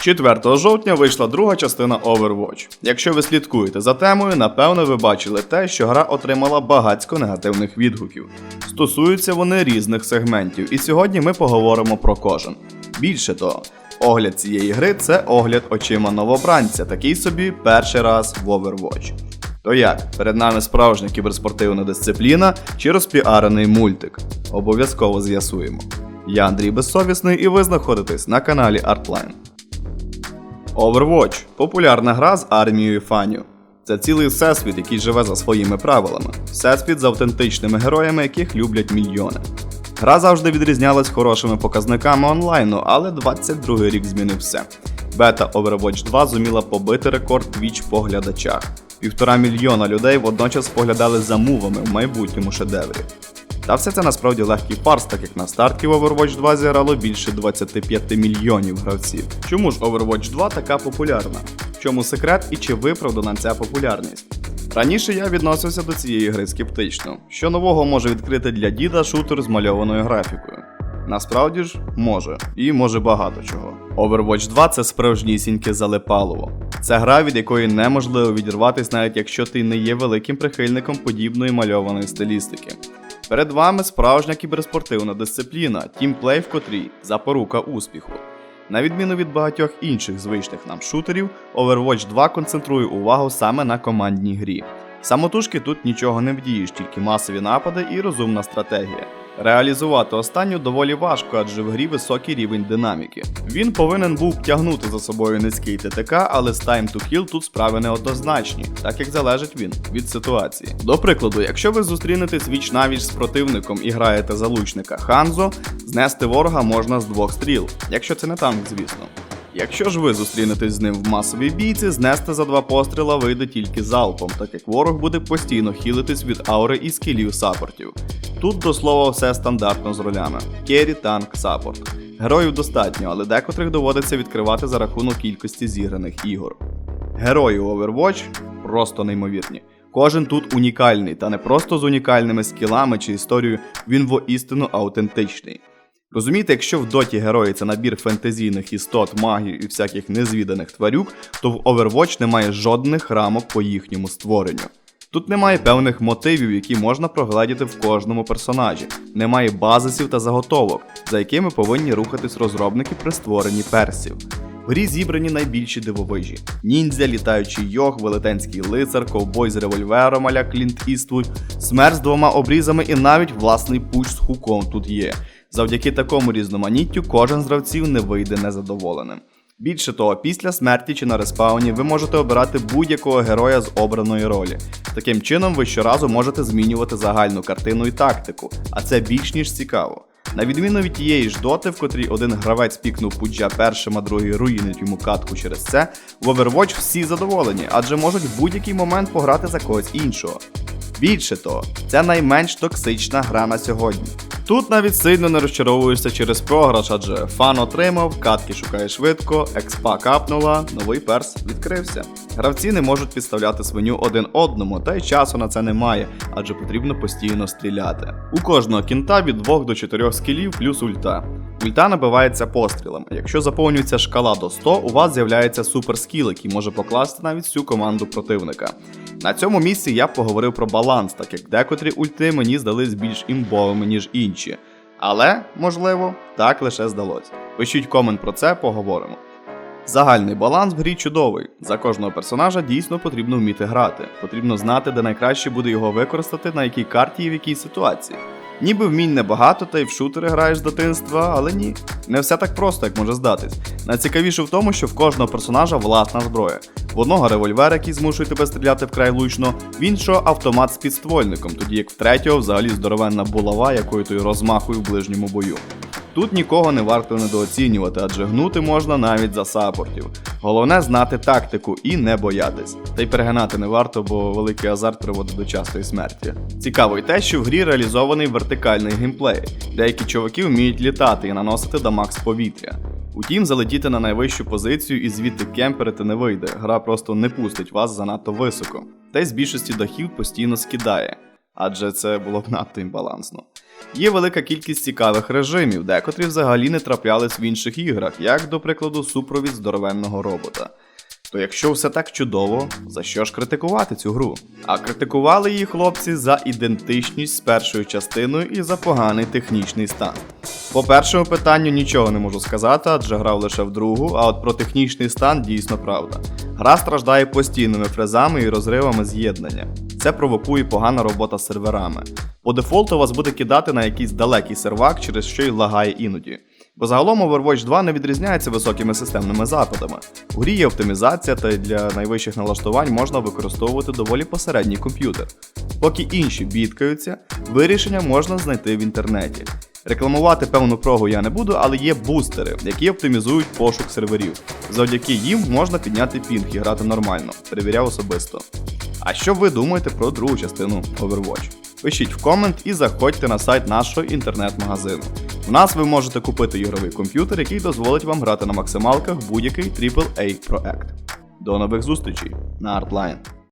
4 жовтня вийшла друга частина Overwatch. Якщо ви слідкуєте за темою, напевно ви бачили те, що гра отримала багатько негативних відгуків. Стосуються вони різних сегментів, і сьогодні ми поговоримо про кожен. Більше того, огляд цієї гри це огляд очима новобранця, такий собі перший раз в Overwatch. То як, перед нами справжня кіберспортивна дисципліна чи розпіарений мультик? Обов'язково з'ясуємо. Я Андрій Безсовісний і ви знаходитесь на каналі Artline. Overwatch популярна гра з армією фанів. Це цілий всесвіт, який живе за своїми правилами. Всесвіт з автентичними героями, яких люблять мільйони. Гра завжди відрізнялась хорошими показниками онлайну, але 22 рік змінив все. Бета Overwatch 2 зуміла побити рекорд Twitch по глядачах. Півтора мільйона людей водночас споглядали за мувами в майбутньому шедеврі. Та все це насправді легкий фарс, так як на старті в Overwatch 2 зіграло більше 25 мільйонів гравців. Чому ж Overwatch 2 така популярна? В чому секрет і чи виправдана ця популярність? Раніше я відносився до цієї гри скептично, що нового може відкрити для діда шутер з мальованою графікою. Насправді ж може, і може багато чого. Overwatch 2 це справжнісіньке залипалово. Це гра, від якої неможливо відірватися, навіть якщо ти не є великим прихильником подібної мальованої стилістики. Перед вами справжня кіберспортивна дисципліна, тімплей в котрій запорука успіху. На відміну від багатьох інших звичних нам шутерів, Overwatch 2 концентрує увагу саме на командній грі. Самотужки тут нічого не вдієш, тільки масові напади і розумна стратегія. Реалізувати останню доволі важко, адже в грі високий рівень динаміки. Він повинен був тягнути за собою низький ТТК, але з Time to Kill тут справи неоднозначні, так як залежить він від ситуації. До прикладу, якщо ви зустрінетесь віч навіч з противником і граєте за лучника Ханзо, знести ворога можна з двох стріл, якщо це не танк, звісно. Якщо ж ви зустрінетесь з ним в масовій бійці, знести за два постріла вийде тільки залпом, так як ворог буде постійно хілитись від аури і скілів саппортів. Тут до слова все стандартно з ролями: керрі, танк, саппорт. Героїв достатньо, але декотрих доводиться відкривати за рахунок кількості зіграних ігор. Герої у Overwatch просто неймовірні. Кожен тут унікальний, та не просто з унікальними скілами чи історією, він воістину аутентичний. Розумієте, якщо в доті герої це набір фентезійних істот, магів і всяких незвіданих тварюк, то в Overwatch немає жодних рамок по їхньому створенню. Тут немає певних мотивів, які можна прогледіти в кожному персонажі, немає базисів та заготовок, за якими повинні рухатись розробники при створенні персів. В грі зібрані найбільші дивовижі: ніндзя, літаючий йог, велетенський лицар, ковбой з револьвером аля Клінт Іствуд, смерть з двома обрізами і навіть власний пуч з хуком тут є. Завдяки такому різноманіттю кожен з гравців не вийде незадоволеним. Більше того, після смерті чи на респауні ви можете обирати будь-якого героя з обраної ролі. Таким чином, ви щоразу можете змінювати загальну картину і тактику, а це більш ніж цікаво. На відміну від тієї ж доти, в котрій один гравець пікнув пуджа першим, а другий руїнить йому катку через це, в Overwatch всі задоволені, адже можуть в будь-який момент пограти за когось іншого. Більше того, це найменш токсична гра на сьогодні. Тут навіть сильно не розчаровуєшся через програш, адже фан отримав, катки шукає швидко, експа капнула, новий перс відкрився. Гравці не можуть підставляти свиню один одному, та й часу на це немає, адже потрібно постійно стріляти. У кожного кінта від 2 до 4 скілів плюс ульта. Ульта набивається пострілами. Якщо заповнюється шкала до 100, у вас з'являється суперскіл, який може покласти навіть всю команду противника. На цьому місці я б поговорив про баланс, так як декотрі ульти мені здались більш імбовими, ніж інші. Але, можливо, так лише здалось. Пишіть комент про це, поговоримо. Загальний баланс в грі чудовий. За кожного персонажа дійсно потрібно вміти грати. Потрібно знати, де найкраще буде його використати, на якій карті і в якій ситуації. Ніби вмінь небагато, та й в шутери граєш з дитинства, але ні. Не все так просто, як може здатись. Найцікавіше в тому, що в кожного персонажа власна зброя. В одного револьвер, який змушує тебе стріляти вкрай лучно, в іншого автомат з підствольником, тоді як в третього взагалі здоровенна булава, якою той розмахує в ближньому бою. Тут нікого не варто недооцінювати, адже гнути можна навіть за саппортів. Головне знати тактику і не боятись. Та й перегинати не варто, бо великий азарт приводить до частої смерті. Цікаво й те, що в грі реалізований вертикальний геймплей. Деякі чуваки вміють літати і наносити дамаг з повітря. Утім, залетіти на найвищу позицію і звідти кемперити не вийде. Гра просто не пустить вас занадто високо. Та й з більшості дахів постійно скидає. Адже це було б надто імбалансно. Є велика кількість цікавих режимів, декотрі взагалі не траплялись в інших іграх, як, до прикладу, супровід здоровенного робота. То якщо все так чудово, за що ж критикувати цю гру? А критикували її хлопці за ідентичність з першою частиною і за поганий технічний стан. По першому питанню нічого не можу сказати, адже грав лише в другу, а от про технічний стан дійсно правда. Гра страждає постійними фрезами і розривами з'єднання. Це провокує погана робота з серверами. По дефолту вас буде кидати на якийсь далекий сервак, через що й лагає іноді. Бо загалом Overwatch 2 не відрізняється високими системними запитами. У грі є оптимізація, та для найвищих налаштувань можна використовувати доволі посередній комп'ютер. Поки інші бідкаються, вирішення можна знайти в інтернеті. Рекламувати певну прогу я не буду, але є бустери, які оптимізують пошук серверів. Завдяки їм можна підняти пінг і грати нормально. Перевіряв особисто. А що ви думаєте про другу частину Overwatch? Пишіть в комент і заходьте на сайт нашого інтернет-магазину. У нас ви можете купити ігровий комп'ютер, який дозволить вам грати на максималках будь-який AAA проект. До нових зустрічей на Artline!